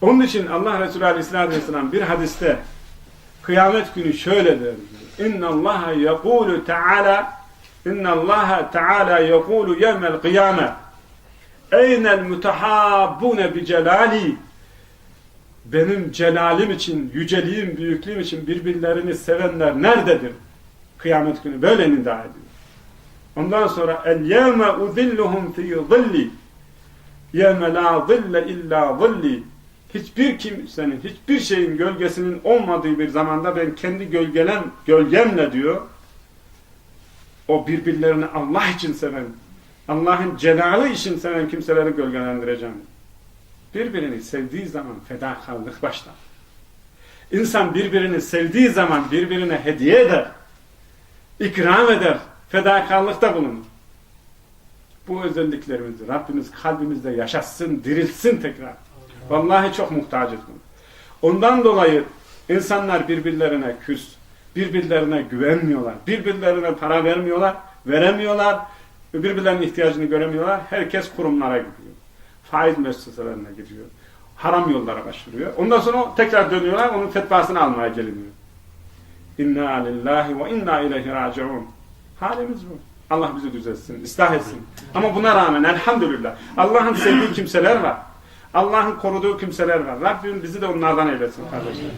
Onun için Allah Resulü Aleyhisselatü Vesselam bir hadiste kıyamet günü şöyle der. Allah yekulu Teala İnna Allah Teala yekulu yevmel kıyame Eynel mutehabbune bi celali benim celalim için, yüceliğim, büyüklüğüm için birbirlerini sevenler nerededir? Kıyamet günü böyle nida ediyor. Ondan sonra el yevme uzilluhum fi zilli yevme la zille illa zilli hiçbir kimsenin, hiçbir şeyin gölgesinin olmadığı bir zamanda ben kendi gölgelem, gölgemle diyor o birbirlerini Allah için seven, Allah'ın celali için seven kimseleri gölgelendireceğim. Birbirini sevdiği zaman fedakarlık başlar. İnsan birbirini sevdiği zaman birbirine hediye eder, ikram eder, fedakarlıkta bulunur. Bu özelliklerimizi Rabbimiz kalbimizde yaşatsın, diriltsin tekrar. Vallahi çok muhtacız buna. Ondan dolayı insanlar birbirlerine küs, birbirlerine güvenmiyorlar, birbirlerine para vermiyorlar, veremiyorlar, birbirlerinin ihtiyacını göremiyorlar. Herkes kurumlara gidiyor. Faiz müesseselerine gidiyor. Haram yollara başvuruyor. Ondan sonra tekrar dönüyorlar, onun fetvasını almaya geliniyor. İnna lillahi ve inna ileyhi raciun. Halimiz bu. Allah bizi düzeltsin, ıslah etsin. Ama buna rağmen elhamdülillah Allah'ın sevdiği kimseler var. Allah'ın koruduğu kimseler var. Rabbim bizi de onlardan eylesin kardeşler.